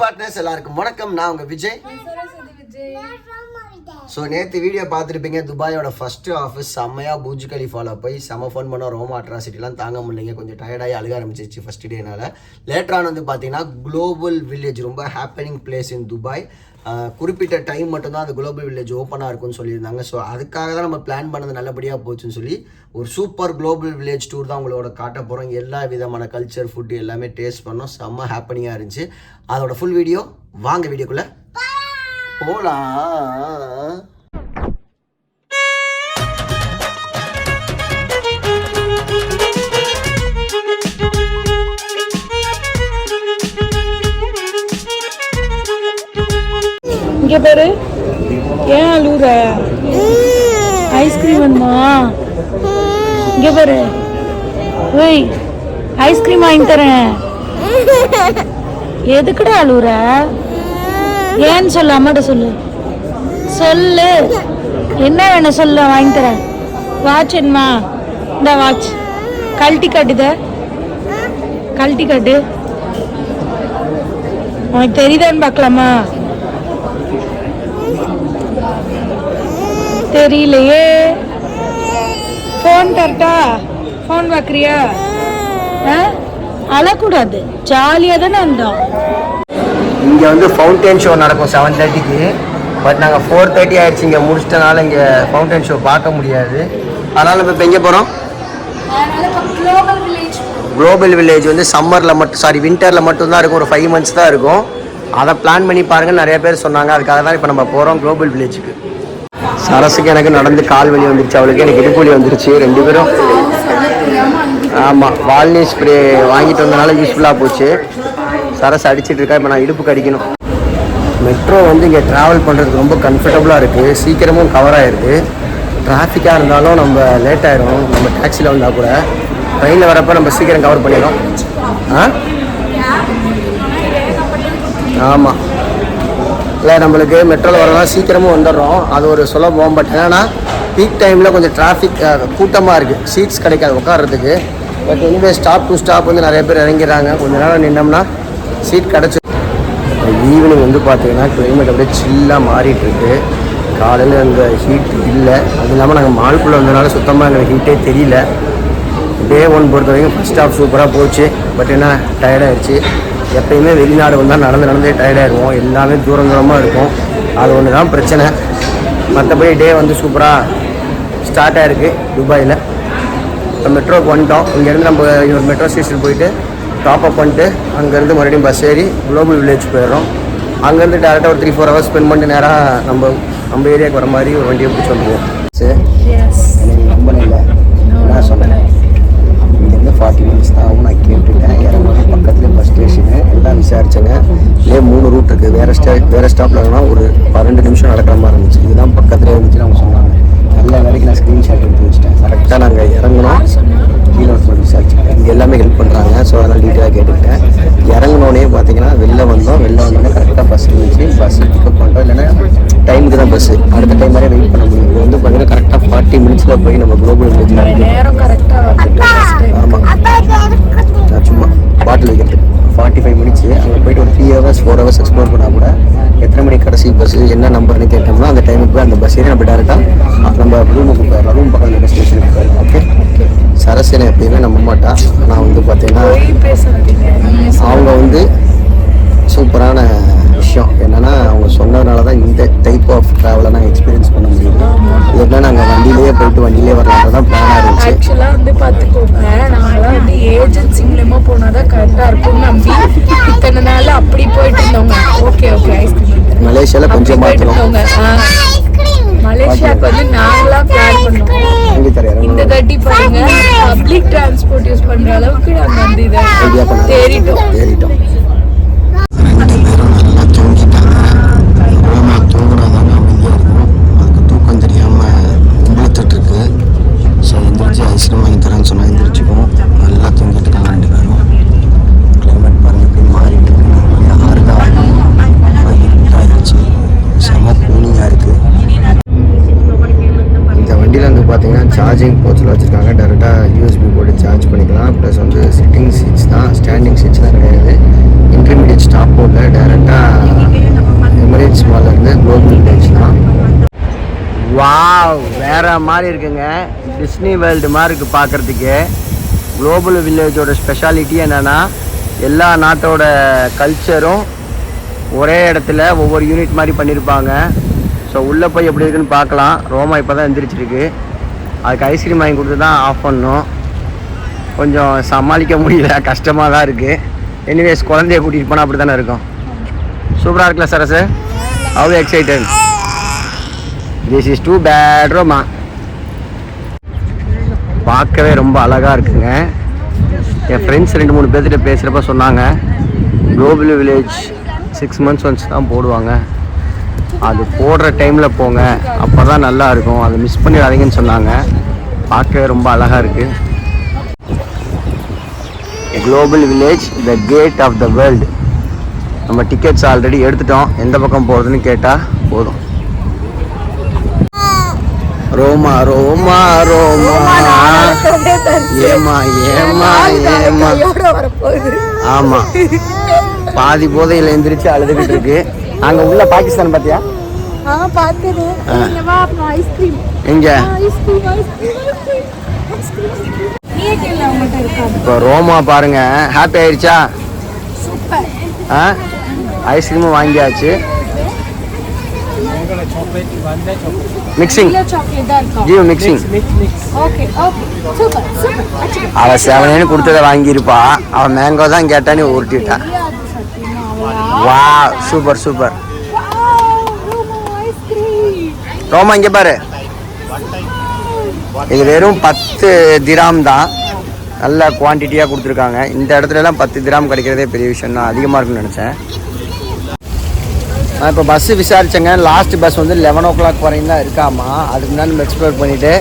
Partners எல்லாருக்கும் வணக்கம். நான் உங்க விஜய். ஸோ நேற்று வீடியோ பார்த்துருப்பீங்க துபாயோட ஃபஸ்ட்டு ஆஃபீஸ் செம்மையாக பூஜ் கலிஃபாவில் போய் செம்ம ஃபோன் பண்ண ரோமா அட்ராசிட்டிலாம் தாங்க முடியலைங்க. கொஞ்சம் டயர்டாகி அழுக ஆரம்பிச்சிச்சு ஃபஸ்ட் டேனால் லேட்டரான வந்து பார்த்தீங்கன்னா குளோபல் வில்லேஜ் ரொம்ப ஹாப்பனிங் பிளேஸ் இன் துபாய். குறிப்பிட்ட டைம் மட்டும்தான் அந்த குளோபல் வில்லேஜ் ஓப்பனாக இருக்கும்னு சொல்லியிருந்தாங்க. ஸோ அதுக்காக தான் நம்ம பிளான் பண்ணது நல்லபடியாக போச்சுன்னு சொல்லி ஒரு சூப்பர் குளோபல் வில்லேஜ் டூர் தான் உங்களோட காட்ட போகிறோம் எல்லா விதமான கல்ச்சர் ஃபுட்டு எல்லாமே டேஸ்ட் பண்ணோம். செம்ம ஹாப்பனிங்காக இருந்துச்சு. அதோட ஃபுல் வீடியோ வாங்க வீடியோக்குள்ளே போலாம். இங்க பாரு. ஏன் அழுகுற ஐஸ்கிரீம் வேணுமா? இங்க பாரு. ஓய் ஐஸ்கிரீம் வாங்கி தரேன். எதுக்குடா அழுகுற ஏன்னு சொல்லு அம்மாட்ட சொல்லு. சொல்லு. என்ன வேணும் சொல்லு வாங்கி தரேன். வாட்ச் என்னமா இந்த வாட்ச் கழட்டி காட்டுத கழட்டி காட்டு. உனக்கு தெரியுதான்னு பார்க்கலாமா? தெரியலையே. ஃபோன் தரட்டா ஃபோன் பார்க்குறியா? ஆ? அழக்கூடாது. ஜாலியாக தானே இருந்தோம். இங்கே வந்து ஃபவுண்டைன் ஷோ நடக்கும் செவன் தேர்ட்டிக்கு பட் நாங்கள் ஃபோர் தேர்ட்டி ஆயிடுச்சு இங்கே முடிச்சிட்டனால இங்கே ஃபவுண்டைன் ஷோ பார்க்க முடியாது. அதனால் நம்ம இப்போ எங்கே போகிறோம் குளோபல் வில்லேஜ் வந்து சம்மரில் மட்டும் சாரி வின்டரில் மட்டும்தான் இருக்கும். ஒரு ஃபைவ் மந்த்ஸ் தான் இருக்கும். அதை பிளான் பண்ணி பாருங்கள் நிறைய பேர் சொன்னாங்க. அதுக்காக தான் இப்போ நம்ம போகிறோம் குளோபல் வில்லேஜுக்கு சரஸுக்கு எனக்கு நடந்து கால் வலி வந்துருச்சு. அவளுக்கு எனக்கு இடுப்பு வலி வந்துருச்சு ரெண்டு பேரும். ஆமாம் வால்னி ஸ்ப்ரே வாங்கிட்டு வந்தனால யூஸ்ஃபுல்லாக போச்சு. சரஸ் அடிச்சிட்டு இருக்கா இப்போ நான் இடுப்புக்கு அடிக்கணும். மெட்ரோ வந்து இங்கே ட்ராவல் பண்ணுறதுக்கு ரொம்ப கம்ஃபர்டபுளாக இருக்குது சீக்கிரமும் கவர் ஆகிருக்கு டிராஃபிக்காக இருந்தாலும் நம்ம லேட் ஆயிரும். நம்ம டாக்ஸியில் வந்தால் கூட. ட்ரெயினில் வரப்போ நம்ம சீக்கிரம் கவர் பண்ணிடும் ஆ? ஆமாம் இல்லை நம்மளுக்கு மெட்ரோவில் வரலாம். சீக்கிரமும் வந்துடுறோம். அது ஒரு சுலபம் பட் ஏன்னா பீக் டைமில் கொஞ்சம் டிராஃபிக் கூட்டமாக இருக்குது சீட்ஸ் கிடைக்காது உட்கார்றதுக்கு. But anyway stop to stop வந்து நிறைய பேர் இறங்கிறாங்க கொஞ்ச நேரம் நின்னோம்னா சீட் கிடச்சி. ஈவினிங் வந்து பார்த்தீங்கன்னா கிளைமேட் அப்படியே சில்லாக மாறிட்டு இருக்கு காலையில் அந்த ஹீட் இல்லை. அது இல்லாமல் நாங்கள் மால்குள்ளே வந்ததுனால சுத்தமாக எங்களுக்கு ஹீட்டே தெரியல. டே ஒன் பொறுத்த வரைக்கும் ஃபஸ்ட் ஆஃப் சூப்பராக போச்சு. பட் என்ன டயர்டாகிடுச்சு எப்பயுமே வெளிநாடு வந்தால் நடந்து நடந்தே டயர்டாகிடுவோம் எல்லாமே தூரம் தூரமாக இருக்கும். அது ஒன்று தான் பிரச்சனை. மற்றபடி டே வந்து சூப்பராக ஸ்டார்ட் ஆகிருக்கு துபாயில். இப்போ மெட்ரோக்கு வந்துட்டோம். இங்கேருந்து நம்ம மெட்ரோ ஸ்டேஷன் போயிட்டு டாப் அப் பண்ணிட்டு அங்கேருந்து மறுபடியும் பஸ் ஏறி குளோபல் வில்லேஜ் போயிடுறோம். அங்கேருந்து டேரெக்டாக ஒரு த்ரீ ஃபோர் ஹவர்ஸ் ஸ்பெண்ட் பண்ணிட்டு நேராக நம்ம நம்ம ஏரியாவுக்கு வர மாதிரி ஒரு வண்டியை பிடிச்சி வந்துடுவோம். சரி? நம்பல இல்லை. நான் சொன்னேன்? இங்கேருந்து ஃபார்ட்டி மினிட்ஸ் தான் ஆகும். நான் கேட்டுட்டேன். இறங்கணும் பக்கத்தில் பஸ் ஸ்டேஷனு எல்லாம் விசாரிச்சேங்க. இதே மூணு ரூட் இருக்குது வேறு ஸ்டே வேறு ஸ்டாப்பில் வேணால் ஒரு பன்னெண்டு நிமிஷம் நடக்கிற மாதிரி இருந்துச்சு. இதுதான் பக்கத்துலேயே இருந்துச்சுன்னு அவங்க சொன்னாங்க. நல்ல வேலைக்கு நான் ஸ்க்ரீன்ஷாட் எடுத்து வச்சுட்டேன். கரெக்டாக நாங்கள் இறங்கணும் கீழே ஒருத்தர் விசாரிச்சுட்டேன் இங்கே எல்லாமே ஹெல்ப் பண்ணுறாங்க ஸோ அதனால் டீட்டெயிலாக கேட்டுக்கிட்டேன் இறங்கினோடனே பார்த்தீங்கன்னா வெளில வந்தோம் வெளில வந்தோடனே கரெக்டாக பஸ் இருந்துச்சு பஸ் பிக்கப் பண்ணுறோம் இல்லைன்னா பஸ்ஸு அடுத்த டைம் வரை வெயிட் பண்ண முடியும் இது வந்து பார்த்தீங்கன்னா கரெக்டாக ஃபார்ட்டி மினிட்ஸில் போய் நம்ம குளோபல் வில்லேஜில் ஆமாம் நான் சும்மா பாட்டில் வைக்கிறது. ஃபார்ட்டி ஃபைவ் மினிட்ஸ் அங்கே போயிட்டு ஒரு three hours four hours explore பண்ணால் கூட எத்தனை மணிக்கு கடைசி பஸ் என்ன நம்பர்னு கேட்டோம்னா அந்த டைமுக்கு போய் அந்த பஸ் ஏறி நம்ம டேரெக்டாக நம்ம ரூமுக்கு போயிடலாம். ரூம் பக்கத்தில் இருக்க ஸ்டேஷனுக்கு போயிடலாம். ஓகே சரசனை எப்பயுமே நம்ப மாட்டா. நான் வந்து பார்த்தீங்கன்னா அவங்க வந்து சூப்பரான விஷயம். என்னன்னா அவங்க சொன்னதுனால தான் இந்த டைப் ஆஃப் ட்ராவலை நான் எக்ஸ்பீரியன்ஸ் பண்ண முடியும் இல்லைன்னா நாங்கள் வண்டியிலேயே போயிட்டு வண்டியிலே வரலான்றது தான் பிளானாக இருந்துச்சு. ஆக்சுவலாக வந்து பார்த்துக்கோங்க நாங்களாம் வந்து ஏஜென்சி மூலயமா போனால் தான் கரெக்டாக இருக்கும்னு நம்பி இத்தனை நாள் அப்படி போயிட்டு இருந்தவங்க ஓகே ஓகே ஐஸ்கிரீம் மலேசியாவில் கொஞ்சம் மாற்றணும். மலேசியாவுக்கு வந்து நாங்களா பிளான் பண்ணோம். இந்த தட்டி பாருங்க பப்ளிக் டிரான்ஸ்போர்ட் யூஸ் பண்ற அளவுக்கு நாங்க வந்து இதை ஐடியா பண்ண பார்த்தீங்கன்னா சார்ஜிங் போர்ட்ஸில் வச்சுருக்காங்க. டேரெக்டாக யூஎஸ்பி போட்டு சார்ஜ் பண்ணிக்கலாம். ப்ளஸ் வந்து சிட்டிங் சீட்ஸ் தான் ஸ்டாண்டிங் சீட்ஸ் தான் கிடையாது. இன்டர்மீடியட் ஸ்டாப் போர்டில் டேரெக்டாக எமிரேட்ஸ் மாலேருந்து குளோபல் வில்லேஜ் தான். வாவ் வேற மாதிரி இருக்குங்க. டிஸ்னி வேர்ல்டு மாதிரி இருக்குது பார்க்குறதுக்கு. குளோபல் வில்லேஜோட ஸ்பெஷாலிட்டி என்னென்னா எல்லா நாட்டோட கல்ச்சரும் ஒரே இடத்துல ஒவ்வொரு யூனிட் மாதிரி பண்ணியிருப்பாங்க ஸோ உள்ளே போய் எப்படி இருக்குன்னு பார்க்கலாம். ரோமா இப்போ தான் எந்திரிச்சிருக்கு. அதுக்கு ஐஸ்கிரீம் வாங்கி கொடுத்து தான் ஆஃப் பண்ணோம். கொஞ்சம் சமாளிக்க முடியல கஷ்டமாக தான் இருக்குது எனிவேஸ் குழந்தைய கூட்டிகிட்டு போனால் அப்படி தானே இருக்கும். சூப்பராக இருக்குல்ல சரசு? அவ்வளோ excited this is too bad Roma பார்க்கவே ரொம்ப அழகாக இருக்குங்க. என் ஃப்ரெண்ட்ஸ் ரெண்டு மூணு பேர்த்திட்ட பேசுகிறப்ப சொன்னாங்க global village six months once தான் போடுவாங்க. அது போடுற டைமில் போங்க. அப்போ தான் நல்லா இருக்கும். அதை மிஸ் பண்ணிடாதீங்கன்னு சொன்னாங்க. பார்க்கவே ரொம்ப அழகாக இருக்குது global village the gate of the world நம்ம டிக்கெட்ஸ் ஆல்ரெடி எடுத்துட்டோம். எந்த பக்கம் போகிறதுன்னு கேட்டால் போதும். ரோமா ரோமா ரோமா. ஏமா ஏமா ஏமா ஆமா. பாதி போதையில் எந்திரிச்சு அழுதுகிட்டு இருக்கு. அங்க உள்ள பாகிஸ்தான் பாத்தியா? ஆ பார்த்தது ஆ. இங்க வா அப்புறம் ஐஸ்கிரீம் எங்க? ஐஸ்கிரீம் ஐஸ்கிரீம் இப்போ ரோமா பாருங்க. ஹாப்பி ஆயிடுச்சா? சூப்பர். ஆ? ஐஸ்கிரீமும் வாங்கியாச்சு. Mixing Jeev mixing okay okay super super. Achu அவள் செவனேன்னு கொடுத்ததை வாங்கியிருப்பா. அவன் மேங்கோ தான் கேட்டான்னு உருட்டிட்டா. தெரியாது சத்தியமா அவளா வா சூப்பர் சூப்பர் ரோமா இங்கே பாரு. இது வெறும் பத்து திராம் தான். நல்ல குவான்டிட்டியாக கொடுத்துருக்காங்க. இந்த இடத்துலலாம் பத்து திராம் கிடைக்கிறதே பெரிய விஷயம் தான். அதிகமாக இருக்குன்னு நினச்சேன். நான் இப்போ பஸ்ஸு விசாரிச்சேங்க. லாஸ்ட் பஸ் வந்து லெவன் ஓ கிளாக் வரையும் தான் இருக்காமா? அதுக்கு முன்னாடி நம்ம எக்ஸ்ப்ளோர் பண்ணிவிட்டு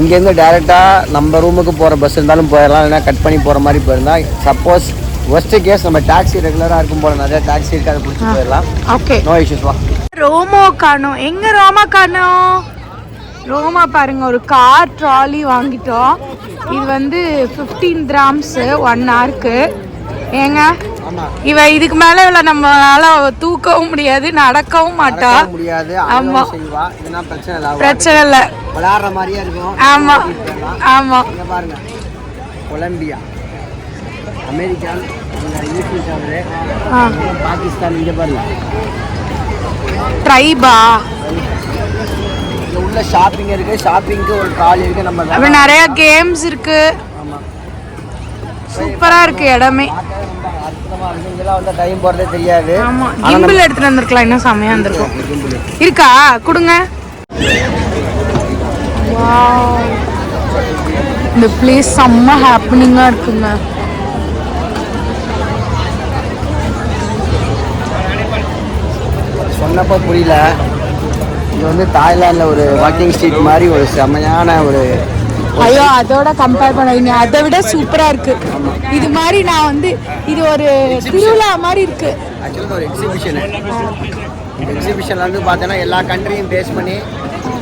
இங்கேருந்து டேரெக்டாக நம்ம ரூமுக்கு போகிற பஸ் இருந்தாலும் போயிடலாம் இல்லைனா கட் பண்ணி போகிற மாதிரி போயிருந்தால் சப்போஸ் ஒஸ்ட்டு கேஸ் நம்ம டாக்ஸி ரெகுலராக இருக்கும் போல நிறைய டாக்ஸி இருக்கு அதை பிடிச்சி போயிடலாம். ஓகே நோ இஷ்யூஸ் வா. ரோமோ காணோம். எங்க ரோமா காணோம்? ரோமா பாருங்க ஒரு கார் ட்ராலி வாங்கிட்டோம். இது வந்து ஃபிஃப்டீன் கிராம்ஸ் ஒன் ஹவருக்கு ஏங்க? இவ இதுக்கு மேல இவள நம்மளால தூக்கவும் முடியாது நடக்கவும் மாட்டா. முடியாது ஆமா. பிரச்சனை இல்லை அவ பிரச்சனை இல்லை. விளையாடுற மாதிரியே இருக்கும். ஆமா. ஆமா. பாருங்க. கொலம்பியா. அமெரிக்கா. பாகிஸ்தான் இங்க பாருங்க. ட்ரைபா. உள்ள ஷாப்பிங் இருக்கு. ஷாப்பிங்க்கு ஒரு ட்ராலி இருக்கு நம்ம நிறைய கேம்ஸ் இருக்கு. சூப்பரா இருக்கு இடமே. டைம் போறதே தெரியாது. ஆமா. கிம்பிள் எடுத்துட்டு வந்திருக்கலாம். இன்னும் செமையா இருந்திருக்கும். இருக்கா கொடுங்க. இந்த பிளேஸ் செம்ம ஹாப்பனிங்காக இருக்குங்க. சொன்னப்போ புரியல. இது வந்து தாய்லாந்தில் ஒரு வாக்கிங் ஸ்ட்ரீட் மாதிரி ஒரு செமையான ஒரு ஐயோ அதோட கம்பேர் பண்ணாதீங்க. அதை விட சூப்பரா இருக்கு. இது மாதிரி நான் வந்து இது ஒரு திருவிழா மாதிரி இருக்கு. ஆக்சுவலாக ஒரு எக்ஸிபிஷனு எக்ஸிபிஷனில் வந்து பார்த்தோன்னா எல்லா கண்ட்ரியும் பேஸ் பண்ணி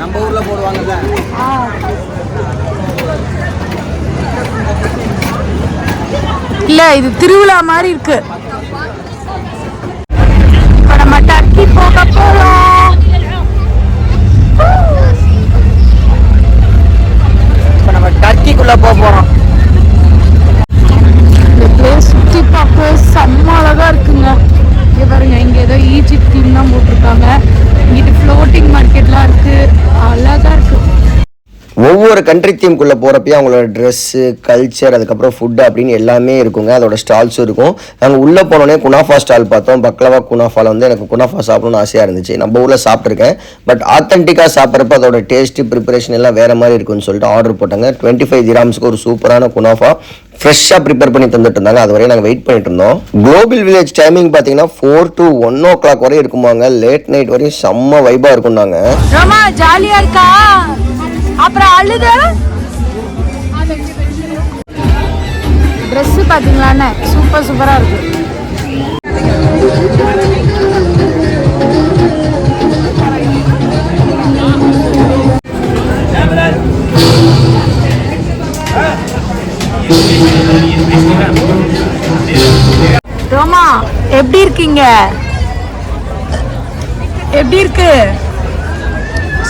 நம்ம ஊரில் போடுவாங்கல்ல. இல்ல இது திருவிழா மாதிரி இருக்கு. கண்ட்ரி தீம்குள்ளே போகிறப்பயே அவங்களோட ட்ரெஸ்ஸு கல்ச்சர் அதுக்கப்புறம் ஃபுட்டு அப்படின்னு எல்லாமே இருக்குங்க. அதோட ஸ்டால்ஸும் இருக்கும். நாங்கள் உள்ளே போனோடனே குனாஃபா ஸ்டால் பார்த்தோம். பக்லவா குனாஃபாவில் வந்து எனக்கு குனாஃபா சாப்பிடணும்னு ஆசையாக இருந்துச்சு. நம்ம ஊரில் சாப்பிட்ருக்கேன் பட் ஆத்தென்டிக்காக சாப்பிட்றப்ப அதோட டேஸ்ட்டு ப்ரிப்பரேஷன் எல்லாம் வேறு மாதிரி இருக்குன்னு சொல்லிட்டு ஆர்டர் போட்டாங்க. டுவெண்ட்டி ஃபைவ் திராம்ஸ்க்கு ஒரு சூப்பரான குனாஃபா ஃப்ரெஷ்ஷாக ப்ரிப்பேர் பண்ணி தந்துட்டு இருந்தாங்க. அது வரையும் நாங்கள் வெயிட் பண்ணிட்டு இருந்தோம். குளோபல் வில்லேஜ் டைமிங் பார்த்தீங்கன்னா four to one o'clock வரையும் இருக்குமாங்க. லேட் நைட் வரையும் செம்ம வைபாக இருக்கும்னாங்க. நாங்கள் ஜாலியாக இருக்கா? அப்புறம் அழுத. ட்ரெஸ்ஸு பார்த்தீங்களாண்ணே சூப்பர் சூப்பராக இருக்கு. ரோமா எப்படி இருக்கீங்க? எப்படி இருக்கு?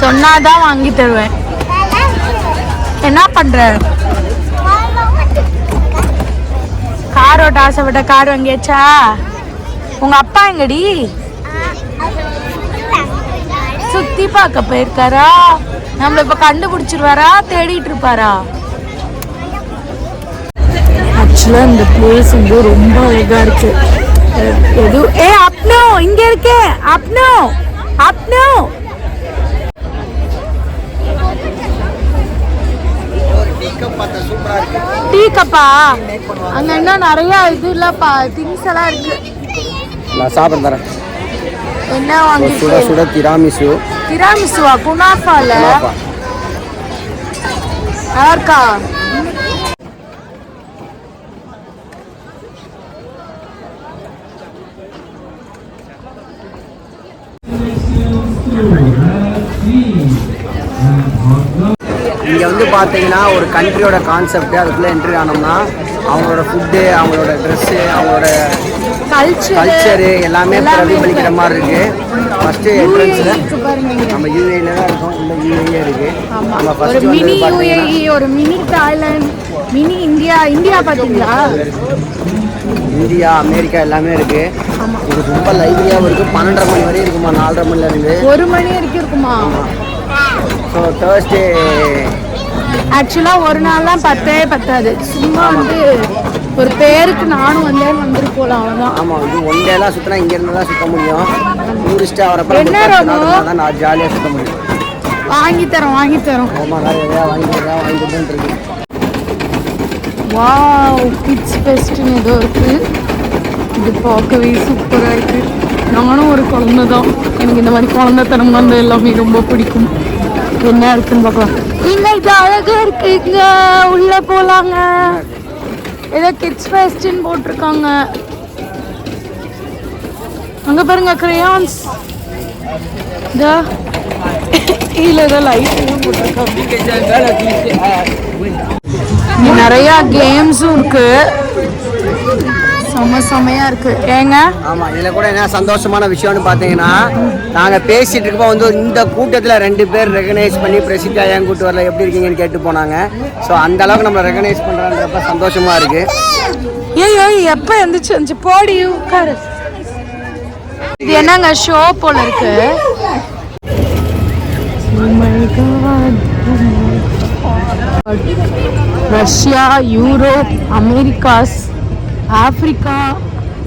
சொன்னாதான் வாங்கி தருவேன். என்ன பண்ற? காரோட ஆசைப்பட்ட கார் வாங்கியாச்சா? உங்க அப்பா எங்கடி? சுத்தி பார்க்க போயிருக்காரா? நம்மள இப்ப கண்டுபிடிச்சிருவாரா? தேடிட்டு இருப்பாரா? ஆக்சுவலாக இந்த பிளேஸ் வந்து ரொம்ப அழகா இருக்கு. அஹ் எது ஏ அப்னோ இங்க இருக்கே. அப்னோ அப்னோ. டீ கப்பா? அங்க இன்னும் நிறைய இது இல்லப்பா திங்ஸ் எல்லாம் இருக்கு. நான் சாப்பிட தரேன். என்ன சுட வாங்கிட்டு சுட திராமிசு. திராமிசுவா? குனாஃபால குனாஃபா. நல்லா இருக்கா இங்கே வந்து பார்த்தீங்கன்னா ஒரு கண்ட்ரியோட கான்செப்ட் அதுக்குள்ளே என்ட்ரி ஆனோம்னா அவங்களோட ஃபுட்டு அவங்களோட ட்ரெஸ்ஸு அவங்களோட கல்ச்சர் கல்ச்சரு எல்லாமே பிரதிபலிக்கிற மாதிரி இருக்கு. ஃபர்ஸ்ட் என்ட்ரன்ஸில். நம்ம யூஏல தான் இருக்கோம். உள்ள யூஏ இருக்கு. ஆமா. நம்ம ஃபர்ஸ்ட் மினி யுஏஇ ஒரு mini Thailand mini India India பாத்தீங்களா இந்தியா அமெரிக்கா எல்லாமே இருக்கு. இது ரொம்ப லைவ்லியாகவும் இருக்கு. பன்னெண்டரை மணி வரையும் இருக்குமா? நாலரை மணில இருந்து. ஒரு மணி வரைக்கும் இருக்குமா? ஸோ தேர்ஸ்டே ஆக்சுவலா ஒரு நாள்லாம் பத்தே பத்தாது. சும்மா வந்து ஒரு பேருக்கு நானும் வந்தேன் வந்துட்டு போலாம் அவ்வளவுதான். ஆமாம் இது ஒன் டேலாம் சுற்றினா இங்கே இருந்து தான் சுத்த முடியும். டூரிஸ்ட்டாக வரப்ப என்ன தான் நான் ஜாலியாக சுத்த முடியும். வாங்கி தரோம் வாங்கி தரோம். ஆமாம் நிறைய வாங்கி எதையா வாங்கி கொடுத்துட்டு இருக்கு வாவ் கிட்ஸ் ஃபெஸ்ட்னு ஏதோ இருக்கு. இது பார்க்கவே சூப்பராக இருக்கு. நானும் ஒரு குழந்தை தான் எனக்கு இந்த மாதிரி குழந்தைத்தனம் வந்து எல்லாமே ரொம்ப பிடிக்கும். என்ன இருக்குன்னு பார்க்கலாம். இன்னைக்கு இது அழகா இருக்குங்க உள்ள போலாங்க. ஏதோ கிட்ஸ் ஃபெஸ்ட்னு போட்டிருக்காங்க. அங்க பாருங்க கிரேயான்ஸ் இதோ. கீழே ஏதோ லைட் போட்டிருக்காங்க. நிறைய கேம்ஸும் இருக்கு. செம செமையா இருக்கு. ஏங்க? ஆமாம் இதில் கூட என்ன சந்தோஷமான விஷயம்னு பார்த்தீங்கன்னா நாங்கள் பேசிட்டு இருக்கப்போ வந்து இந்த கூட்டத்தில் ரெண்டு பேர் ரெகனைஸ் பண்ணி பிரசித்தா ஏன் கூட்டு வரல எப்படி இருக்கீங்கன்னு கேட்டு போனாங்க. ஸோ அந்த அளவுக்கு நம்ம ரெகனைஸ் பண்ணுறன்றப்ப சந்தோஷமாக இருக்குது ஐயோ எப்ப எந்திரிச்சு வந்துச்சு போடி உட்காரு. இது என்னங்க ஷோ போல இருக்கு. Russia Europe Americas Africa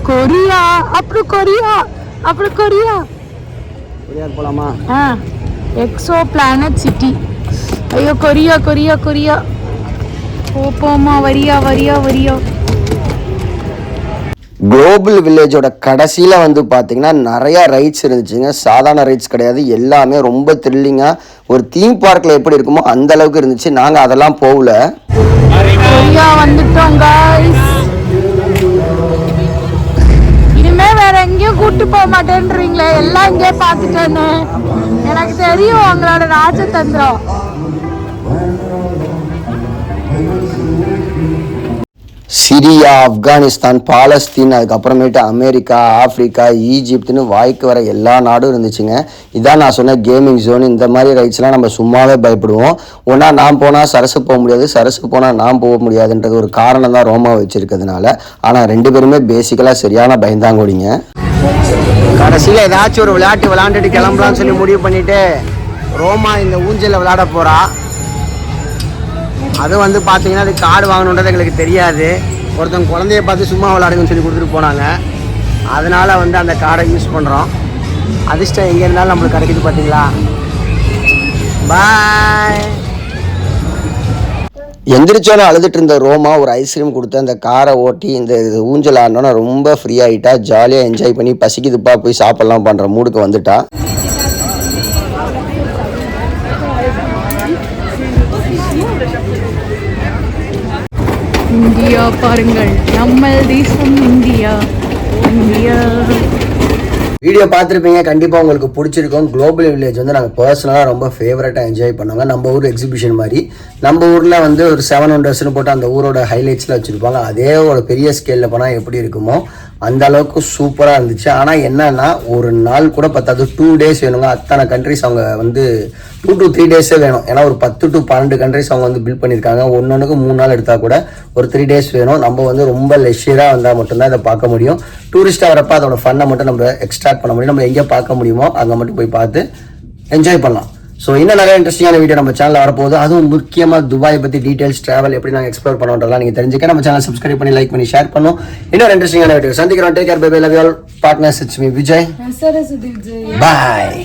Korea அப்புறம் கொரியா அப்புறம் கொரியா. புரியாது போலாமா? ஆ எக்ஸோ பிளானட் சிட்டி ஐயோ கொரியா கொரியா கொரியா. போ போமா வரியா வரியா. வரியா குளோபல் வில்லேஜோட கடைசியில் வந்து பார்த்தீங்கன்னா நிறையா ரைட்ஸ் இருந்துச்சுங்க. சாதாரண ரைட்ஸ் கிடையாது. எல்லாமே ரொம்ப த்ரில்லிங்காக ஒரு தீம் பார்க்கில் எப்படி இருக்குமோ அந்த அளவுக்கு இருந்துச்சு. நாங்கள் அதெல்லாம் போகல. கொரியா வந்துட்டோம் எங்கேயும் கூட்டு போக மாட்டேன்றீங்களே? எல்லாம் இங்கே பார்த்துட்டேன்னு எனக்கு தெரியும் உங்களோட ராஜதந்திரம். சிரியா ஆப்கானிஸ்தான் பாலஸ்தீன் அதுக்கப்புறமேட்டு அமெரிக்கா ஆப்ரிக்கா ஈஜிப்துன்னு வாய்க்கு வர எல்லா நாடும் இருந்துச்சுங்க. இதான் நான் சொன்ன கேமிங் ஜோன் இந்த மாதிரி ரைட்ஸ்லாம் நம்ம சும்மாவே பயப்படுவோம். ஒன்றா நான் போனால் சரசு போக முடியாது சரசு போனால் நான் போக முடியாதுன்றது ஒரு காரணம் தான் ரோமா வச்சுருக்கிறதுனால. ஆனால் ரெண்டு பேருமே பேசிக்கலாக சரியான பயந்தாங்கோடிங்க. கடைசியில் ஏதாச்சும் ஒரு விளையாட்டு விளையாண்டுட்டு கிளம்பலாம்னு சொல்லி முடிவு பண்ணிட்டு ரோமா இந்த ஊஞ்சலில் விளையாட போகிறா அது வந்து பார்த்தீங்கன்னா அது கார்டு வாங்கணுன்றது எங்களுக்கு தெரியாது. ஒருத்தவங்க குழந்தைய பார்த்து சும்மா விளையாடுங்கன்னு சொல்லி கொடுத்துட்டு போனாங்க. அதனால் வந்து அந்த கார்டை யூஸ் பண்ணுறோம் அதிர்ஷ்டம் எங்கே இருந்தாலும் நம்மளுக்கு கிடைக்குது பார்த்தீங்களா பாய் எந்திரிச்சோன்னே அழுதுட்டு இருந்த ரோமா ஒரு ஐஸ்கிரீம் கொடுத்து அந்த காரை ஓட்டி இந்த இது ஊஞ்சல் ஆடினோன்னா ரொம்ப ஃப்ரீ ஆகிட்டா ஜாலியாக என்ஜாய் பண்ணி பசிக்குதுப்பா போய் சாப்பிட்லாம் பண்ணுற மூடுக்கு வந்துட்டா. இந்தியா பாருங்கள் நம்ம தேசம் இந்தியா இந்தியா. வீடியோ பார்த்துருப்பீங்க கண்டிப்பாக உங்களுக்கு பிடிச்சிருக்கும். குளோபல் வில்லேஜ் வந்து நாங்கள் பர்சனலாக ரொம்ப ஃபேவரட்டாக என்ஜாய் பண்ணுவாங்க. நம்ம ஊர் எக்ஸிபிஷன் மாதிரி. நம்ம ஊரில் வந்து ஒரு செவன் ஹண்ட்ரஸ்னு போட்டு அந்த ஊரோட ஹைலைட்ஸில் வச்சுருப்பாங்க. அதே ஒரு பெரிய ஸ்கேலில் போனால் எப்படி இருக்குமோ அந்த அளவுக்கு சூப்பராக இருந்துச்சு. ஆனால் என்னன்னா ஒரு நாள் கூட பத்தாது. டூ டேஸ் வேணுங்க. அத்தனை கண்ட்ரிஸ் அவங்க வந்து டூ டு த்ரீ டேஸே வேணும். ஏன்னா ஒரு பத்து டு பன்னெண்டு கண்ட்ரிஸ் அவங்க வந்து பில் பண்ணியிருக்காங்க. ஒன்று மூணு நாள் எடுத்தால் கூட ஒரு த்ரீ டேஸ் வேணும். நம்ம வந்து ரொம்ப லெஷியராக வந்தால் மட்டும்தான் இதை பார்க்க முடியும். டூரிஸ்ட்டாக வரப்போ அதோட ஃபன்னை மட்டும் நம்ம எக்ஸ்ட்ராக்ட் பண்ண முடியும். நம்ம எங்கே பார்க்க முடியுமோ அங்கே மட்டும் போய் பார்த்து என்ஜாய் பண்ணலாம். ஸோ இன்னும் நிறைய இன்ட்ரெஸ்டிங்கான வீடியோ நம்ம சேனலில் வரப்போகுது. அதுவும் முக்கியமாக துபாய் பற்றி டீடைல்ஸ் ட்ராவல் எப்படி நாங்கள் எக்ஸ்ப்ளோர் பண்ணுறதெல்லாம் நீங்கள் தெரிஞ்சுக்க. நம்ம சேனல் சப்ஸ்கிரைப் பண்ணி லைக் பண்ணி ஷேர் பண்ணும் இன்னொரு இன்ட்ரெஸ்டிங்கான வீடியோ சந்திக்கிறோம். Take care bye bye love you all partners it's me Vijay bye